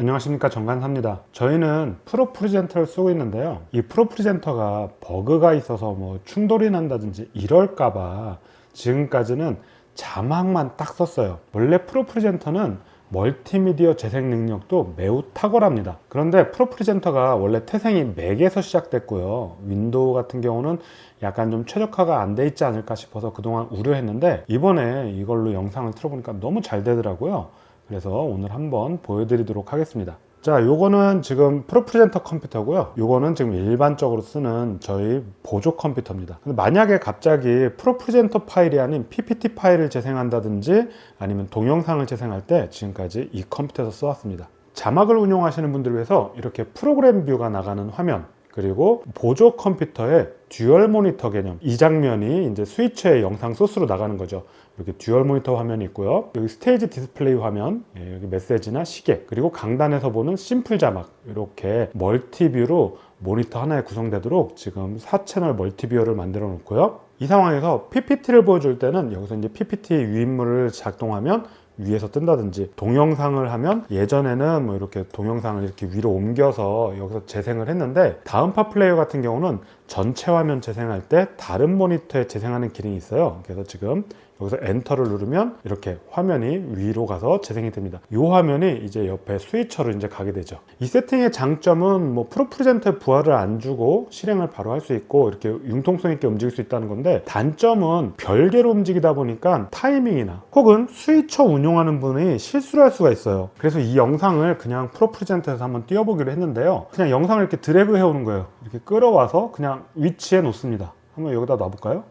안녕하십니까 정관사입니다. 저희는 프로 프리젠터를 쓰고 있는데요. 이 프로 프리젠터가 버그가 있어서 뭐 충돌이 난다든지 이럴까봐 지금까지는 자막만 딱 썼어요. 원래 프로 프리젠터는 멀티미디어 재생 능력도 매우 탁월합니다. 그런데 프로 프리젠터가 원래 태생이 맥에서 시작됐고요. 윈도우 같은 경우는 약간 좀 최적화가 안 돼 있지 않을까 싶어서 그동안 우려했는데 이번에 이걸로 영상을 틀어보니까 너무 잘 되더라고요. 그래서 오늘 한번 보여드리도록 하겠습니다. 자, 요거는 지금 프로프레젠터 컴퓨터고요. 요거는 지금 일반적으로 쓰는 저희 보조 컴퓨터입니다. 만약에 갑자기 프로프레젠터 파일이 아닌 PPT 파일을 재생한다든지 아니면 동영상을 재생할 때 지금까지 이 컴퓨터에서 써왔습니다. 자막을 운용하시는 분들을 위해서 이렇게 프로그램 뷰가 나가는 화면 그리고 보조 컴퓨터의 듀얼 모니터 개념. 이 장면이 이제 스위치의 영상 소스로 나가는 거죠. 이렇게 듀얼 모니터 화면이 있고요. 여기 스테이지 디스플레이 화면 예, 여기 메시지나 시계 그리고 강단에서 보는 심플 자막. 이렇게 멀티뷰로 모니터 하나에 구성되도록 지금 4채널 멀티뷰어를 만들어 놓고요. 이 상황에서 PPT를 보여줄 때는 여기서 이제 PPT 유인물을 작동하면 위에서 뜬다든지 동영상을 하면 예전에는 뭐 이렇게 동영상을 이렇게 위로 옮겨서 여기서 재생을 했는데 다음파 플레이어 같은 경우는 전체 화면 재생할 때 다른 모니터에 재생하는 기능이 있어요. 그래서 지금 여기서 엔터를 누르면 이렇게 화면이 위로 가서 재생이 됩니다. 이 화면이 이제 옆에 스위처로 이제 가게 되죠. 이 세팅의 장점은 뭐 프로 프레젠터에 부하를 안 주고 실행을 바로 할 수 있고 이렇게 융통성 있게 움직일 수 있다는 건데 단점은 별개로 움직이다 보니까 타이밍이나 혹은 스위처 운용하는 분이 실수를 할 수가 있어요. 그래서 이 영상을 그냥 프로 프레젠터에서 한번 띄워보기로 했는데요. 그냥 영상을 이렇게 드래그 해오는 거예요. 이렇게 끌어와서 그냥 위치에 놓습니다. 한번 여기다 놔볼까요?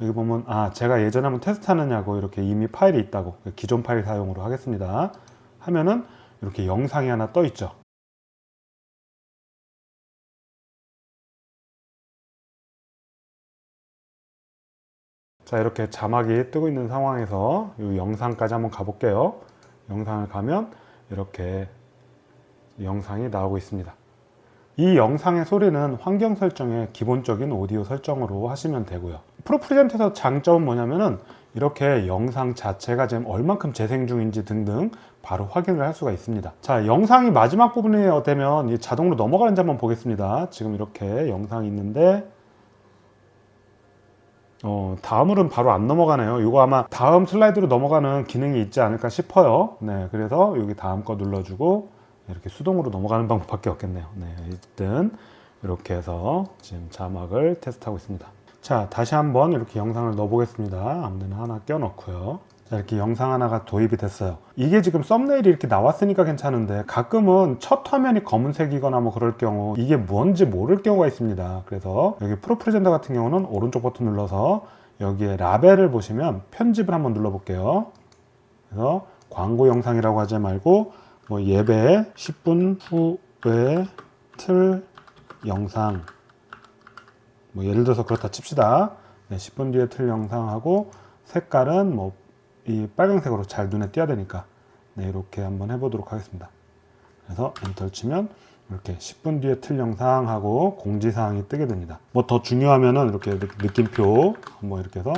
여기 보면 아 제가 예전에 한번 테스트하느냐고 이렇게 이미 파일이 있다고 기존 파일 사용으로 하겠습니다. 하면은 이렇게 영상이 하나 떠 있죠. 자 이렇게 자막이 뜨고 있는 상황에서 이 영상까지 한번 가볼게요. 영상을 가면 이렇게 영상이 나오고 있습니다 이 영상의 소리는 환경 설정의 기본적인 오디오 설정으로 하시면 되고요. 프로 프리젠터에서 장점은 뭐냐면은 이렇게 영상 자체가 지금 얼만큼 재생 중인지 등등 바로 확인을 할 수가 있습니다. 자, 영상이 마지막 부분이 되면 자동으로 넘어가는지 한번 보겠습니다. 지금 이렇게 영상이 있는데 어, 다음으로는 바로 안 넘어가네요. 이거 아마 다음 슬라이드로 넘어가는 기능이 있지 않을까 싶어요. 네, 그래서 여기 다음 거 눌러주고 이렇게 수동으로 넘어가는 방법밖에 없겠네요. 네, 어쨌든 이렇게 해서 지금 자막을 테스트하고 있습니다. 자, 다시 한번 이렇게 영상을 넣어보겠습니다. 아무데나 하나 껴넣고요. 자, 이렇게 영상 하나가 도입이 됐어요. 이게 지금 썸네일이 이렇게 나왔으니까 괜찮은데 가끔은 첫 화면이 검은색이거나 뭐 그럴 경우 이게 뭔지 모를 경우가 있습니다. 그래서 여기 프로 프레젠터 같은 경우는 오른쪽 버튼 눌러서 여기에 라벨을 보시면 편집을 한번 눌러볼게요. 그래서 광고 영상이라고 하지 말고 뭐 예배 10분 후에 틀 영상 뭐 예를 들어서 그렇다 칩시다. 네, 10분 뒤에 틀 영상하고 색깔은 뭐 이 빨간색으로 잘 눈에 띄어야 되니까 네, 이렇게 한번 해보도록 하겠습니다. 그래서 엔터를 치면 이렇게 10분 뒤에 틀 영상하고 공지사항이 뜨게 됩니다. 뭐 더 중요하면은 이렇게 느낌표 뭐 이렇게 해서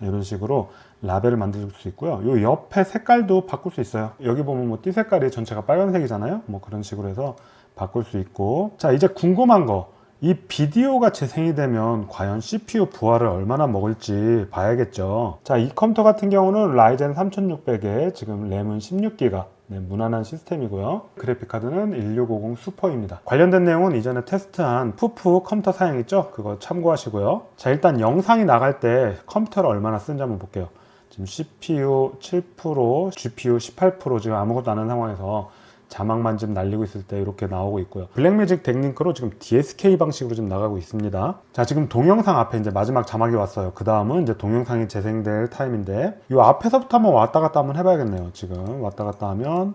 이런 식으로 라벨을 만들 수 있고요. 요 옆에 색깔도 바꿀 수 있어요. 여기 보면 뭐 띠 색깔이 전체가 빨간색이잖아요. 뭐 그런 식으로 해서 바꿀 수 있고. 자, 이제 궁금한 거. 이 비디오가 재생이 되면 과연 CPU 부하를 얼마나 먹을지 봐야겠죠. 자, 이 컴퓨터 같은 경우는 라이젠 3600에 지금 램은 16기가 네, 무난한 시스템이고요. 그래픽카드는 1650 슈퍼입니다. 관련된 내용은 이전에 테스트한 푸프 컴퓨터 사양 있죠? 그거 참고하시고요. 자, 일단 영상이 나갈 때 컴퓨터를 얼마나 쓰는지 한번 볼게요. 지금 CPU 7%, GPU 18% 지금 아무것도 안 한 상황에서 자막만 지금 날리고 있을 때 이렇게 나오고 있고요. 블랙매직 덱링크로 지금 DSK 방식으로 지금 나가고 있습니다. 자, 지금 동영상 앞에 이제 마지막 자막이 왔어요. 그 다음은 이제 동영상이 재생될 타임인데 이 앞에서부터 한번 왔다 갔다 한번 해봐야겠네요. 지금 왔다 갔다 하면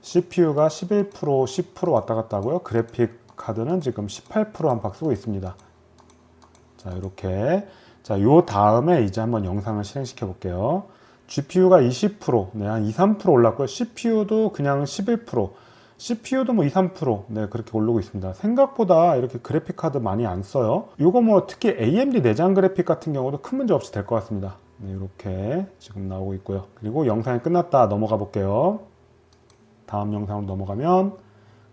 CPU가 11% 10% 왔다 갔다 하고요. 그래픽 카드는 지금 18% 안팎 쓰고 있습니다. 자, 이렇게 자, 요 다음에 이제 한번 영상을 실행시켜 볼게요. GPU가 20%, 네, 한 2, 3% 올랐고요. CPU도 그냥 11%, CPU도 뭐 2, 3%, 네, 그렇게 오르고 있습니다. 생각보다 이렇게 그래픽 카드 많이 안 써요. 이거 뭐 특히 AMD 내장 그래픽 같은 경우도 큰 문제 없이 될 것 같습니다. 네, 이렇게 지금 나오고 있고요. 그리고 영상이 끝났다 넘어가 볼게요. 다음 영상으로 넘어가면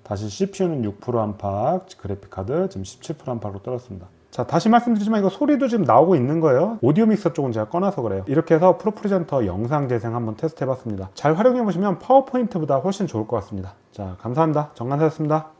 다시 CPU는 6% 안팎, 그래픽 카드 지금 17% 안팎으로 떨어졌습니다. 자, 다시 말씀드리지만 이거 소리도 지금 나오고 있는 거예요. 오디오 믹서 쪽은 제가 꺼놔서 그래요. 이렇게 해서 프로프리젠터 영상 재생 한번 테스트 해봤습니다. 잘 활용해 보시면 파워포인트보다 훨씬 좋을 것 같습니다. 자, 감사합니다. 정관사였습니다.